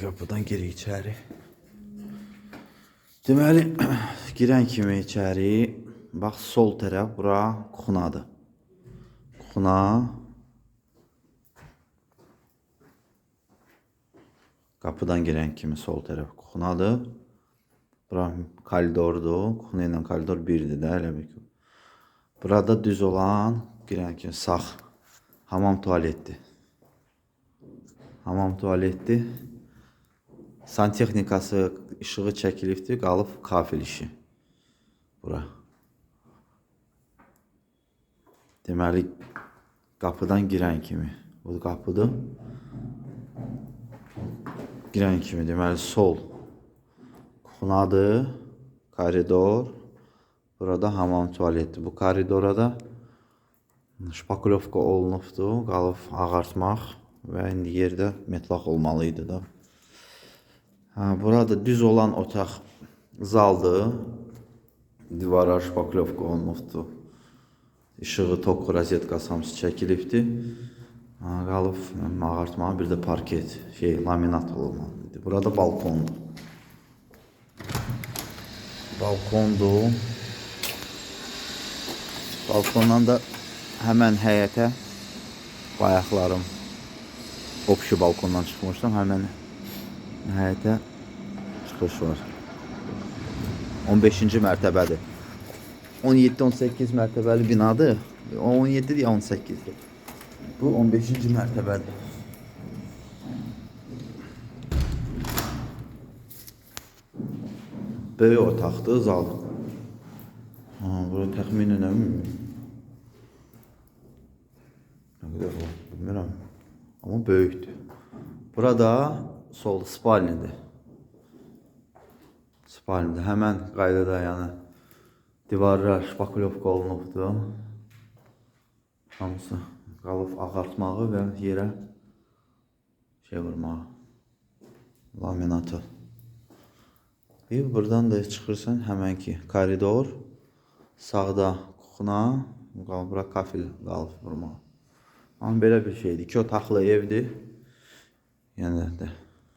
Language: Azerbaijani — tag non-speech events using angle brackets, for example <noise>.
Kapıdan gir içeri? Deməli, <clears throat> girən kimi içəri, bax sol tərəf bura kuxunadır. Kuxuna. Qapıdan girən kimi sol tərəf kuxunadır. Bura koridordur. Kuxuna ilə koridor birdir də elə. Burada düz olan girən kimi sağ hamam tualetdir. Hamam tualetdir. Santexnikası işığı çəkilibdir, qalıb kafel işi. Bura. Deməli qapıdan girən kimi bu qapıdır. Girən kimi deməli sol kuxunadır, koridor. Burada hamam tualetdir. Bu koridora da şpakulovka olunubdur, qalıb ağartmaq və indi yerdə metlaq olmalı idi da. Ha, burada düz olan otaq zaldır. Divara şpakulovka olunubdur. İşığı, tok, rozetkası hamısı çəkilibdir. Ha, qalıb ağartmağa bir də parket, şey, laminat olmalı idi. Burada balkondur. Balkondur. Balkondan da həmən həyətə bayaqlarım opşu balkondan çıxmışdım. Həmən həyətə çıxış var. 15-ci mərtəbədir. 17-18 mərtəbəli binadır. 17-dir ya 18-dir. Bu 15-ci mərtəbədir. Böyük otaqdır, zal. Ha, bura təxminən nə Nə qədər var, bilmirəm. Amma böyükdür. Burada sol spalnidir. Spalnidir. Həmən qaydada yəni divarlar şpakulovka olunubdur. Hamısı qalıb ağartmağı və yerə şey vurmağı. Laminatı. Bir buradan da çıxırsan həmən ki koridor. Sağda kuxuna, qalıb bura kafel qalıb vurmağı. Amma belə bir şeydir. İki otaqlı evdir. Yəni də